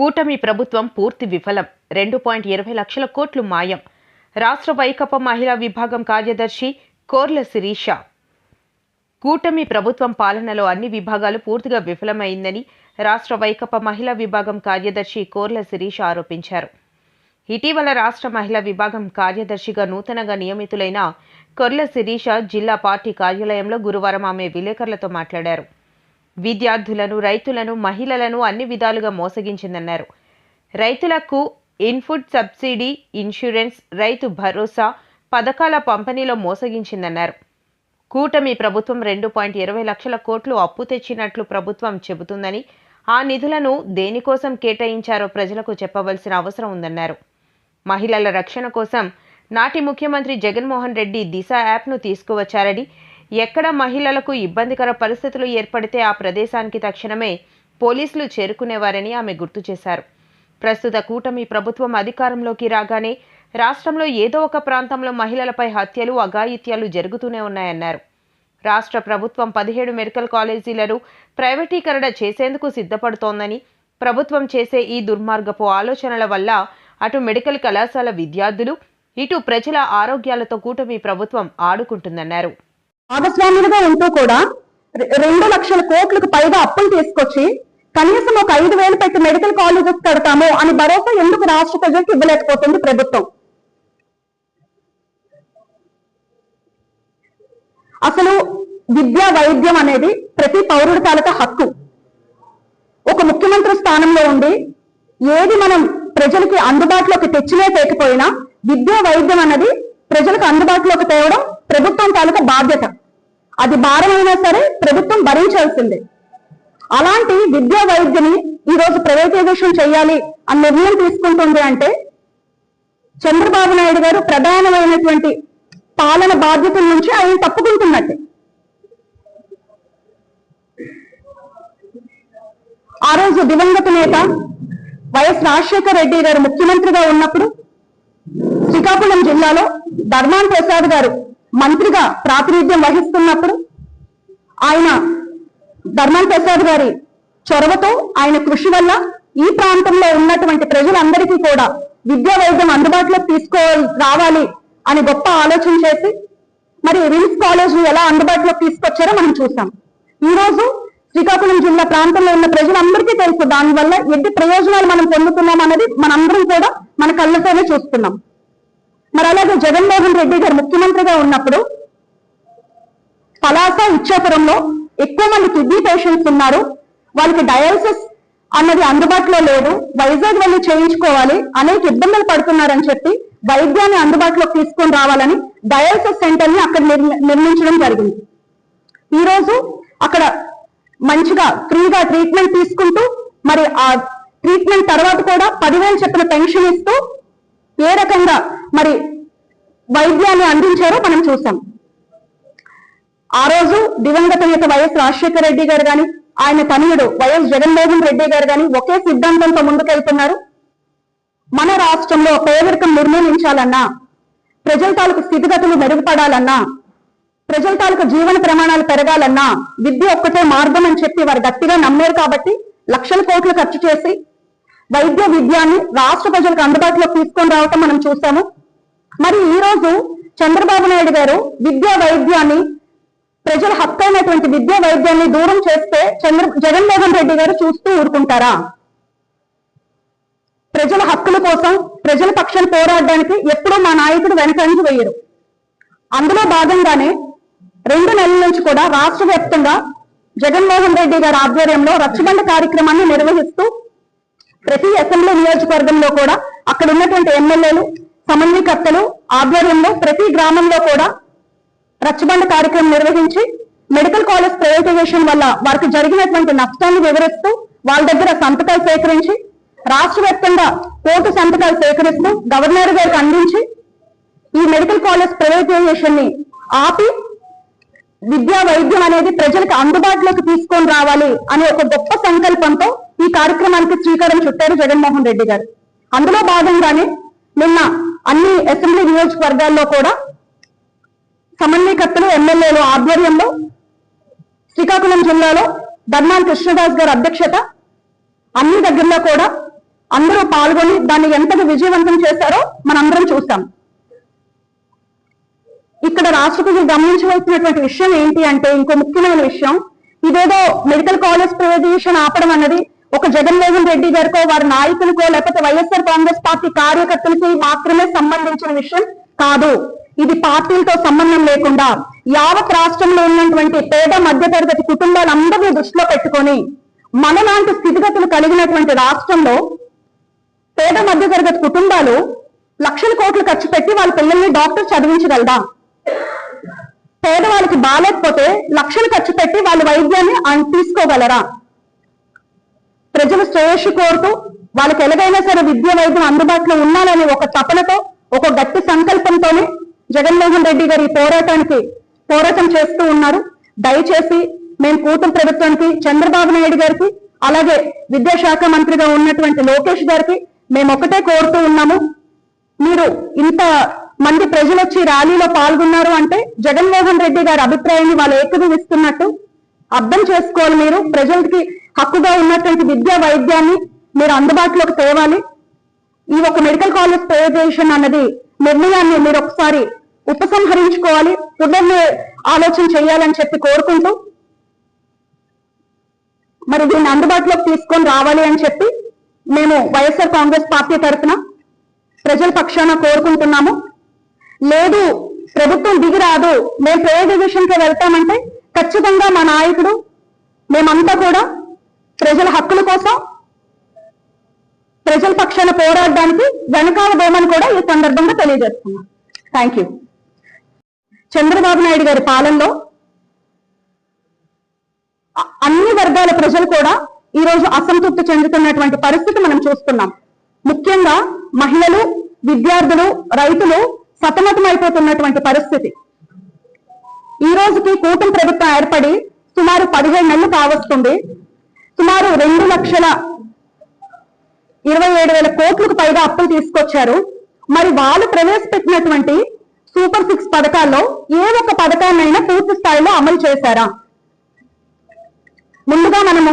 కూటమి ప్రభుత్వం పూర్తి విఫలం. రెండు పాయింట్ ఇరవై లక్షల కోట్లు మాయం. రాష్ట్ర వైకప్ప మహిళా విభాగం కార్యదర్శి కోర్ల శిరీష. కూటమి ప్రభుత్వం పాలనలో అన్ని విభాగాలు పూర్తిగా విఫలమైందని రాష్ట్ర వైకప్ప మహిళా విభాగం కార్యదర్శి కోర్ల శిరీష ఆరోపించారు. ఇటీవల రాష్ట్ర మహిళా విభాగం కార్యదర్శిగా నూతనంగా నియమితులైన కొర్ల శిరీష జిల్లా పార్టీ కార్యాలయంలో గురువారం ఆమె విలేకరులతో మాట్లాడారు. విద్యార్థులను రైతులను మహిళలను అన్ని విధాలుగా మోసగించిందన్నారు. రైతులకు input subsidy insurance Rythu Bharosa పథకాల పంపిణీలో మోసగించిందన్నారు. కూటమి ప్రభుత్వం రెండు పాయింట్ ఇరవై లక్షల కోట్లు అప్పు తెచ్చినట్లు ప్రభుత్వం చెబుతుందని ఆ నిధులను దేనికోసం కేటాయించారో ప్రజలకు చెప్పవలసిన అవసరం ఉందన్నారు. మహిళల రక్షణ కోసం నాటి ముఖ్యమంత్రి జగన్మోహన్ రెడ్డి దిశ యాప్ను తీసుకువచ్చారని ఎక్కడ మహిళలకు ఇబ్బందికర పరిస్థితులు ఏర్పడితే ఆ ప్రదేశానికి తక్షణమే పోలీసులు చేరుకునేవారని ఆమె గుర్తు చేశారు. ప్రస్తుత కూటమి ప్రభుత్వం అధికారంలోకి రాగానే రాష్ట్రంలో ఏదో ఒక ప్రాంతంలో మహిళలపై హత్యలు అఘాయిత్యాలు జరుగుతూనే ఉన్నాయన్నారు. రాష్ట్ర ప్రభుత్వం పదిహేడు మెడికల్ కాలేజీలను ప్రైవేటీకరణ చేసేందుకు సిద్ధపడుతోందని ప్రభుత్వం చేసే ఈ దుర్మార్గపు ఆలోచనల వల్ల అటు మెడికల్ కళాశాల విద్యార్థులు ఇటు ప్రజల ఆరోగ్యాలతో కూటమి ప్రభుత్వం ఆడుకుంటుందన్నారు. భాగస్వాములుగా ఉంటూ కూడా రెండు లక్షల కోట్లకు పైగా అప్పులు తీసుకొచ్చి కనీసం ఒక ఐదు వేలు పెట్టి మెడికల్ కాలేజెస్ కడతాము అని భరోసా ఎందుకు రాష్ట్ర ప్రజలకు ఇవ్వలేకపోతుంది ప్రభుత్వం? అసలు విద్యా వైద్యం అనేది ప్రతి పౌరుడి తాలూకా హక్కు. ఒక ముఖ్యమంత్రి స్థానంలో ఉండి ఏది మనం ప్రజలకి అందుబాటులోకి తెచ్చినే తేకపోయినా విద్యా వైద్యం అన్నది ప్రజలకు అందుబాటులోకి తేవడం ప్రభుత్వం తాలూకా బాధ్యత. అది భారమైనా సరే ప్రభుత్వం భరించాల్సిందే. అలాంటి విద్యా వైద్యని ఈరోజు ప్రైవేటైజేషన్ చేయాలి అని నిర్ణయం తీసుకుంటుంది అంటే చంద్రబాబు నాయుడు గారు ప్రధానమైనటువంటి పాలన బాధ్యతల నుంచి ఆయన తప్పుకుంటున్నట్టే. ఆ రోజు దివంగత నేత వైఎస్ రాజశేఖర రెడ్డి గారు ముఖ్యమంత్రిగా ఉన్నప్పుడు శ్రీకాకుళం జిల్లాలో ధర్మాన్ ప్రసాద్ గారు మంత్రిగా ప్రాతినిధ్యం వహిస్తున్నప్పుడు ఆయన ధర్మన్ ప్రసాద్ గారి చొరవతో ఆయన కృషి వల్ల ఈ ప్రాంతంలో ఉన్నటువంటి ప్రజలందరికీ కూడా విద్యా వైద్యం అందుబాటులోకి తీసుకోవాలి రావాలి అని గొప్ప ఆలోచన చేసి మరి రిమ్స్ కాలేజ్ ఎలా అందుబాటులోకి తీసుకొచ్చారో మనం చూసాం. ఈ రోజు శ్రీకాకుళం జిల్లా ప్రాంతంలో ఉన్న ప్రజలందరికీ తెలుసు దానివల్ల ఎన్ని ప్రయోజనాలు మనం పొందుతున్నాం అనేది మనందరం కూడా మన కళ్ళతోనే చూస్తున్నాం. మరి అలాగే జగన్మోహన్ రెడ్డి గారు ముఖ్యమంత్రిగా ఉన్నప్పుడు పలాస ఇచ్చాపురంలో ఎక్కువ మంది కిడ్నీ పేషెంట్స్ ఉన్నారు. వాళ్ళకి డయాలసిస్ అన్నది అందుబాటులో లేదు. వైజాగ్ వెళ్ళి చేయించుకోవాలి. అనేక ఇబ్బందులు పడుతున్నారని చెప్పి వైద్యాన్ని అందుబాటులోకి తీసుకొని రావాలని డయాలసిస్ సెంటర్ని అక్కడ నిర్మించడం జరిగింది. ఈ రోజు అక్కడ మంచిగా ఫ్రీగా ట్రీట్మెంట్ తీసుకుంటూ మరి ఆ ట్రీట్మెంట్ తర్వాత కూడా పదివేలు చెప్పిన పెన్షన్ ఇస్తూ ఏ రకంగా మరి వైద్యాన్ని అందించారో మనం చూసాం ఆ రోజు దివంగత నేత వైఎస్ రాజశేఖర రెడ్డి గారు గాని ఆయన తనయుడు వైఎస్ జగన్మోహన్ రెడ్డి గారు గాని ఒకే సిద్ధాంతంతో ముందుకెళ్తున్నారు. మన రాష్ట్రంలో పేదరికం నిర్మూలించాలన్నా ప్రజల తాలూకు స్థితిగతులు మెరుగుపడాలన్నా ప్రజల తాలూకు జీవన ప్రమాణాలు పెరగాలన్నా విద్య ఒక్కటే మార్గం అని చెప్పి వారు గట్టిగా నమ్మారు కాబట్టి లక్షల కోట్లు ఖర్చు చేసి వైద్య విద్యాన్ని రాష్ట్ర ప్రజలకు అందుబాటులోకి తీసుకొని రావటం మనం చూసాము మరి ఈ రోజు చంద్రబాబు నాయుడు గారు విద్యా వైద్యాన్ని ప్రజల హక్కు అయినటువంటి విద్యా వైద్యాన్ని దూరం చేస్తే చంద్ర జగన్మోహన్ రెడ్డి గారు చూస్తూ ఊరుకుంటారా? ప్రజల హక్కుల కోసం ప్రజల పక్షాన్ని పోరాడడానికి ఎప్పుడూ మా నాయకుడు వెనకంజి వేయరు అందులో భాగంగానే రెండు నెలల నుంచి కూడా రాష్ట్ర వ్యాప్తంగా జగన్మోహన్ రెడ్డి గారి ఆధ్వర్యంలో రచ్చబండ కార్యక్రమాన్ని నిర్వహిస్తూ ప్రతి అసెంబ్లీ నియోజకవర్గంలో కూడా అక్కడ ఉన్నటువంటి ఎమ్మెల్యేలు సమన్వయకర్తలు ఆధ్వర్యంలో ప్రతి గ్రామంలో కూడా రచ్చబండ కార్యక్రమం నిర్వహించి మెడికల్ కాలేజ్ ప్రైవేటైజేషన్ వల్ల వారికి జరిగినటువంటి నష్టాన్ని వివరిస్తూ వాళ్ళ దగ్గర సంతకాలు సేకరించి రాష్ట్ర వ్యాప్తంగా కోర్టు సంతకాలు సేకరిస్తూ గవర్నర్ గారికి అందించి ఈ మెడికల్ కాలేజ్ ప్రైవేటైజేషన్ని ఆపి విద్యా వైద్యం అనేది ప్రజలకు అందుబాటులోకి తీసుకొని రావాలి అనే ఒక గొప్ప సంకల్పంతో ఈ కార్యక్రమానికి శ్రీకారం చుట్టారు జగన్మోహన్ రెడ్డి గారు. అందులో భాగంగానే నిన్న అన్ని అసెంబ్లీ నియోజకవర్గాల్లో కూడా సమన్వయకర్తలు ఎమ్మెల్యేలు ఆధ్వర్యంలో శ్రీకాకుళం జిల్లాలో ధర్మాన్ కృష్ణదాస్ గారి అధ్యక్షత అన్ని దగ్గరలో కూడా అందరూ పాల్గొని దాన్ని ఎంతగా విజయవంతం చేశారో మనందరం చూసాం ఇక్కడ రాష్ట్ర ప్రజలు గమనించవలసినటువంటి విషయం ఏంటి అంటే ఇంకో ముఖ్యమైన విషయం. ఇదేదో మెడికల్ కాలేజ్ ప్రైవేటైజేషన్ ఆపడం అన్నది ఒక జగన్మోహన్ రెడ్డి గారికో వారి నాయకులకో లేకపోతే వైఎస్ఆర్ కాంగ్రెస్ పార్టీ కార్యకర్తలకి మాత్రమే సంబంధించిన విషయం కాదు. ఇది పార్టీలతో సంబంధం లేకుండా యావత్ రాష్ట్రంలో ఉన్నటువంటి పేద మధ్యతరగతి కుటుంబాలందరినీ దృష్టిలో పెట్టుకొని మనలాంటి స్థితిగతులు కలిగినటువంటి రాష్ట్రంలో పేద మధ్యతరగతి కుటుంబాలు లక్షల కోట్లు ఖర్చు పెట్టి వాళ్ళ పిల్లల్ని డాక్టర్ చదివించగలదా? పేదవాళ్ళకి బాగాలేకపోతే లక్షలు ఖర్చు పెట్టి వాళ్ళ వైద్యాన్ని తీసుకోగలరా? ప్రజలు శ్రేయస్సు కోరుతూ వాళ్ళకి ఎలాగైనా సరే విద్య వైద్యం అందుబాటులో ఉండాలనే ఒక తపనతో ఒక గట్టి సంకల్పంతోనే జగన్మోహన్ రెడ్డి గారి ఈ పోరాటానికి పోరాటం చేస్తూ ఉన్నారు. దయచేసి మేము కూతురు ప్రభుత్వానికి చంద్రబాబు నాయుడు గారికి అలాగే విద్యాశాఖ మంత్రిగా ఉన్నటువంటి లోకేష్ గారికి మేము ఒకటే కోరుతూ ఉన్నాము. మీరు ఇంత మంది ప్రజలు వచ్చి ర్యాలీలో పాల్గొన్నారు అంటే జగన్మోహన్ రెడ్డి గారి అభిప్రాయాన్ని వాళ్ళు ఏకీభవిస్తున్నట్టు అర్థం చేసుకోవాలి మీరు. ప్రజలకి హక్కుగా ఉన్నటువంటి విద్యా వైద్యాన్ని మీరు అందుబాటులోకి తేవాలి. ఈ ఒక మెడికల్ కాలేజ్ ప్రైవేటైజేషన్ అన్నది నిర్ణయాన్ని మీరు ఒకసారి ఉపసంహరించుకోవాలి. పునర్ ఆలోచన చేయాలని చెప్పి కోరుకుంటూ మరి దీన్ని అందుబాటులోకి తీసుకొని రావాలి అని చెప్పి మేము వైఎస్ఆర్ కాంగ్రెస్ పార్టీ తరఫున ప్రజల పక్షాన కోరుకుంటున్నాము. లేదు ప్రభుత్వం దిగిరాదు మేము ప్రైవేటైజేషన్కి వెళ్తామంటే ఖచ్చితంగా మా నాయకుడు మేమంతా కూడా ప్రజల హక్కుల కోసం ప్రజల పక్షాన పోరాడడానికి వెనకాలబోమని కూడా ఈ సందర్భంగా తెలియజేస్తున్నాం థ్యాంక్ యూ చంద్రబాబు నాయుడు గారి పాలనలో అన్ని వర్గాల ప్రజలు కూడా ఈ రోజు అసంతృప్తి చెందుతున్నటువంటి పరిస్థితి మనం చూస్తున్నాం. ముఖ్యంగా మహిళలు విద్యార్థులు రైతులు సతమతం అయిపోతున్నటువంటి పరిస్థితి. ఈ రోజుకి కూటమి ప్రభుత్వం ఏర్పడి సుమారు పదిహేడు నెలలు కావస్తుంది. సుమారు రెండు లక్షల ఇరవై ఏడు వేల కోట్లకు పైగా అప్పులు తీసుకొచ్చారు. మరి వాళ్ళు ప్రవేశపెట్టినటువంటి సూపర్ సిక్స్ పథకాల్లో ఏ ఒక్క పథకాన్నైనా పూర్తి స్థాయిలో అమలు చేశారా? ముందుగా మనము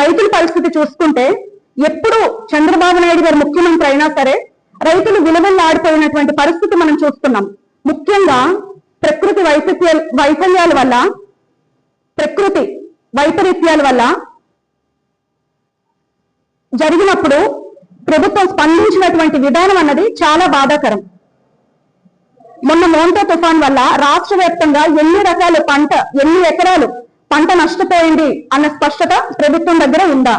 రైతుల పరిస్థితి చూసుకుంటే ఎప్పుడు చంద్రబాబు నాయుడు గారు ముఖ్యమంత్రి అయినా సరే రైతులు విలువల్లాడిపోయినటువంటి పరిస్థితి మనం చూస్తున్నాం. ముఖ్యంగా ప్రకృతి వైపరీత్యాల వైఫల్యాల వల్ల ప్రకృతి వైపరీత్యాల వల్ల జరిగినప్పుడు ప్రభుత్వం స్పందించినటువంటి విధానం అన్నది చాలా బాధాకరం. మొన్న మోంటో తుఫాన్ వల్ల రాష్ట్ర వ్యాప్తంగా ఎన్ని రకాల పంట ఎన్ని ఎకరాలు పంట నష్టపోయింది అన్న స్పష్టత ప్రభుత్వం దగ్గర ఉందా?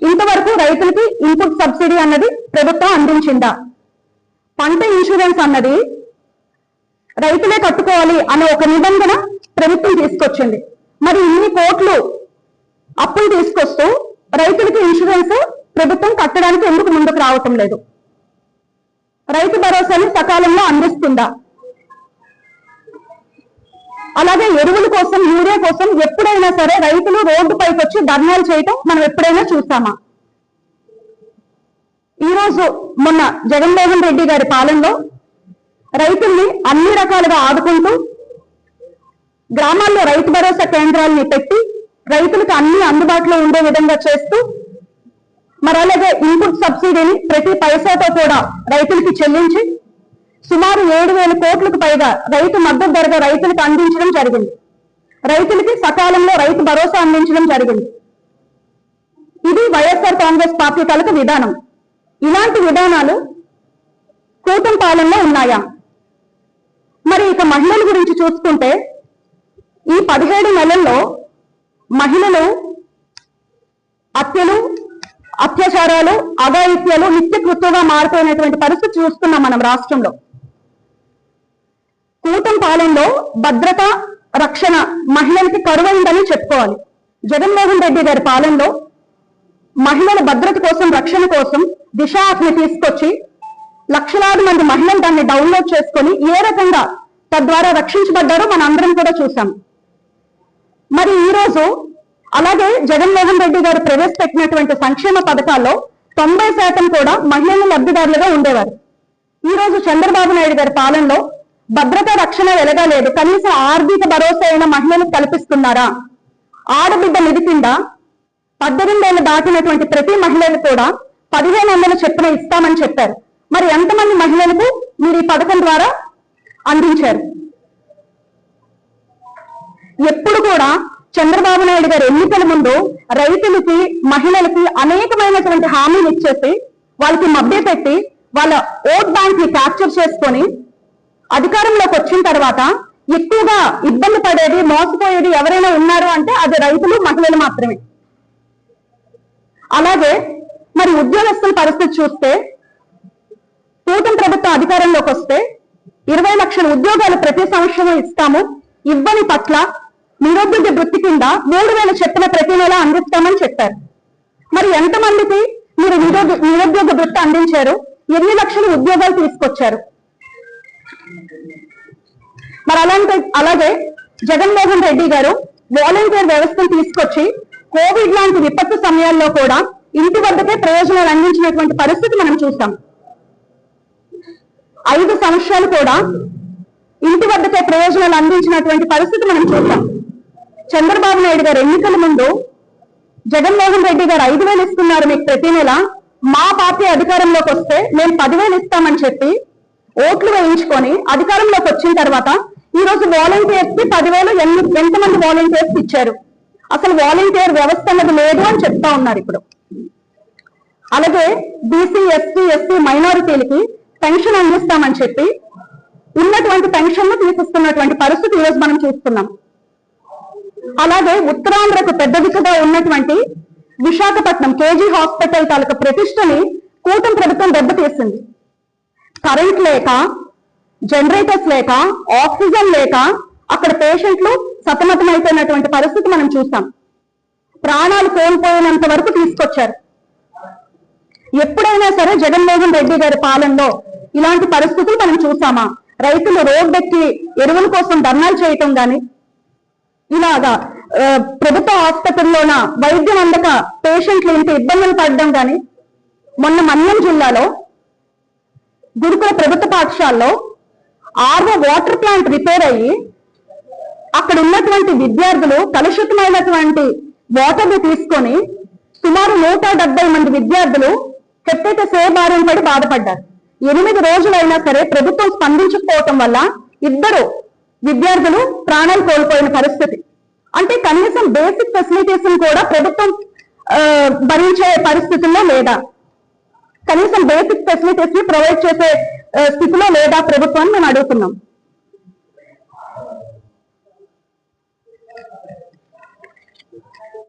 ఇంతవరకు రైతులకి ఇన్పుట్ సబ్సిడీ అన్నది ప్రభుత్వం అందించిందా? పంట ఇన్సూరెన్స్ అన్నది రైతులే కట్టుకోవాలి అనే ఒక నిబంధన ప్రభుత్వం తీసుకొచ్చింది. మరి ఇన్ని కోట్లు అప్పులు తీసుకొస్తూ రైతులకి ఇన్సూరెన్స్ ప్రభుత్వం కట్టడానికి ఎందుకు ముందుకు రావటం లేదు. రైతు భరోసాను సకాలంలో అందిస్తుందా? అలాగే ఎరువుల కోసం యూరియా కోసం ఎప్పుడైనా సరే రైతులు రోడ్డు పైకి వచ్చి ధర్నాలు చేయటం మనం ఎప్పుడైనా చూసామా? ఈ రోజు మొన్న జగన్మోహన్ రెడ్డి గారి పాలనలో రైతుల్ని అన్ని రకాలుగా ఆదుకుంటూ గ్రామాల్లో రైతు భరోసా కేంద్రాలని పెట్టి రైతులకు అన్ని అందుబాటులో ఉండే విధంగా చేస్తూ మరి అలాగే ఇన్పుట్ సబ్సిడీని ప్రతి పైసాతో కూడా రైతులకి చెల్లించి సుమారు ఏడు వేల కోట్లకు పైగా రైతు మద్దతు ధరగా రైతులకు అందించడం జరిగింది. రైతులకి సకాలంలో రైతు భరోసా అందించడం జరిగింది. ఇది వైఎస్ఆర్ కాంగ్రెస్ పార్టీ కలక విధానం. ఇలాంటి విధానాలు కూటమి పాలనలో ఉన్నాయా? మరి ఇక మహిళల గురించి చూసుకుంటే ఈ పదిహేడు నెలల్లో మహిళలు హత్యలు అత్యాచారాలు అఘాయిత్యాలు నిత్యకృత్యంగా మారిపోయినటువంటి పరిస్థితి చూస్తున్నాం మనం రాష్ట్రంలో. కూటం పాలనలో భద్రత రక్షణ మహిళలకి కరువైందని చెప్పుకోవాలి. జగన్మోహన్ రెడ్డి గారి పాలనలో మహిళల భద్రత కోసం రక్షణ కోసం దిశ యాప్ని తీసుకొచ్చి లక్షలాది మంది మహిళలు దాన్ని డౌన్లోడ్ చేసుకొని ఏ రకంగా తద్వారా రక్షించబడ్డారో మనం అందరం కూడా చూసాం మరి ఈ రోజు అలాగే జగన్మోహన్ రెడ్డి గారు ప్రవేశపెట్టినటువంటి సంక్షేమ పథకాల్లో తొంభై శాతం కూడా మహిళలు లబ్ధిదారులుగా ఉండేవారు. ఈ రోజు చంద్రబాబు నాయుడు గారి పాలనలో భద్రత రక్షణ వెలగలేదు. కనీసం ఆర్థిక భరోసా అయిన మహిళలకు కల్పిస్తున్నారా? ఆడబిడ్డ నిధి కింద పద్దెనిమిదేళ్ళు దాటినటువంటి ప్రతి మహిళలు కూడా పదిహేను వందల చొప్పున ఇస్తామని చెప్పారు. మరి ఎంతమంది మహిళలకు మీరు ఈ పథకం ద్వారా అందించారు? ఎప్పుడు కూడా చంద్రబాబు నాయుడు గారు ఎన్నికల ముందు రైతులకి మహిళలకి అనేకమైనటువంటి హామీలు ఇచ్చేసి వాళ్ళకి మభ్యపెట్టి వాళ్ళ ఓట్ బ్యాంక్ని క్యాప్చర్ చేసుకొని అధికారంలోకి వచ్చిన తర్వాత ఎక్కువగా ఇబ్బంది పడేది మోసపోయేది ఎవరైనా ఉన్నారు అంటే అది రైతులు మహిళలు మాత్రమే. అలాగే మరి ఉద్యోగస్తుల పరిస్థితి చూస్తే కూటమి ప్రభుత్వం అధికారంలోకి వస్తే ఇరవై లక్షల ఉద్యోగాలు ప్రతి సంవత్సరం ఇస్తాము ఇవ్వని పట్ల నిరుద్యోగ వృత్తి కింద మూడు వేల చెప్పిన ప్రతి నెల అందిస్తామని చెప్పారు. మరి ఎంతమందికి మీరు నిరుద్యోగ నిరుద్యోగ వృత్తి అందించారు? ఎన్ని లక్షల ఉద్యోగాలు తీసుకొచ్చారు? మరి అలాంటి అలాగే జగన్మోహన్ రెడ్డి గారు వాలంటీర్ వ్యవస్థను తీసుకొచ్చి కోవిడ్ లాంటి విపత్తు సమయాల్లో కూడా ఇంటి వద్దకే ప్రయోజనాలు అందించినటువంటి పరిస్థితి మనం చూస్తాం ఐదు సంవత్సరాలు కూడా ఇంటి వద్దకే ప్రయోజనాలు అందించినటువంటి పరిస్థితి మనం చూస్తాం చంద్రబాబు నాయుడు గారు ఎన్నికల ముందు జగన్మోహన్ రెడ్డి గారు ఐదు వేలు ఇస్తున్నారు మీకు ప్రతి నెల. మా పార్టీ అధికారంలోకి వస్తే మేము పదివేలు ఇస్తామని చెప్పి ఓట్లు వేయించుకొని అధికారంలోకి వచ్చిన తర్వాత ఈ రోజు వాలంటీర్స్కి పదివేలు ఎన్ని ఎంతమంది వాలంటీర్స్ ఇచ్చారు. అసలు వాలంటీర్ వ్యవస్థ అన్నది లేదు అని చెప్తా ఉన్నారు ఇప్పుడు. అలాగే బీసీ ఎస్సీ ఎస్టీ మైనారిటీలకి పెన్షన్ అందిస్తామని చెప్పి ఉన్నటువంటి పెన్షన్ తీసిస్తున్నటువంటి పరిస్థితి ఈరోజు మనం చూస్తున్నాం. అలాగే ఉత్తరాంధ్రకు పెద్ద దిశగా ఉన్నటువంటి విశాఖపట్నం కేజీ హాస్పిటల్ తాలూకా ప్రతిష్టని కూటమి ప్రభుత్వం దెబ్బతీసింది. కరెంట్ లేక జనరేటర్స్ లేక ఆక్సిజన్ లేక అక్కడ పేషెంట్లు సతమతమైపోయినటువంటి పరిస్థితి మనం చూసాం ప్రాణాలు కోల్పోయినంత వరకు తీసుకొచ్చారు. ఎప్పుడైనా సరే జగన్మోహన్ రెడ్డి గారి పాలనలో ఇలాంటి పరిస్థితులు మనం చూసామా? రైతులు రోడ్డెక్కి ఎరువుల కోసం ధర్నాలు చేయటం కానీ ఇలాగా ప్రభుత్వ ఆసుపత్రుల్లోన వైద్యం అందక పేషెంట్లు ఇంత ఇబ్బందులు పడడం కానీ మొన్న మన్యం జిల్లాలో గురుకుల ప్రభుత్వ పాఠశాలలో ఆర్వో వాటర్ ప్లాంట్ రిపేర్ అయ్యి అక్కడ ఉన్నటువంటి విద్యార్థులు కలుషితమైనటువంటి వాటర్ని తీసుకొని సుమారు నూట డెబ్బై మంది విద్యార్థులు హెపటైటిస్ ఏ పడి బాధపడ్డారు. ఎనిమిది రోజులైనా సరే ప్రభుత్వం స్పందించకపోవటం వల్ల ఇద్దరు విద్యార్థులు ప్రాణాలు కోల్పోయిన పరిస్థితి. అంటే కనీసం బేసిక్ ఫెసిలిటీస్ కూడా ప్రభుత్వం భరించే పరిస్థితుల్లో లేదా? కనీసం బేసిక్ ఫెసిలిటీస్ని ప్రొవైడ్ చేసే స్థితిలో లేదా ప్రభుత్వాన్ని మేము అడుగుతున్నాం.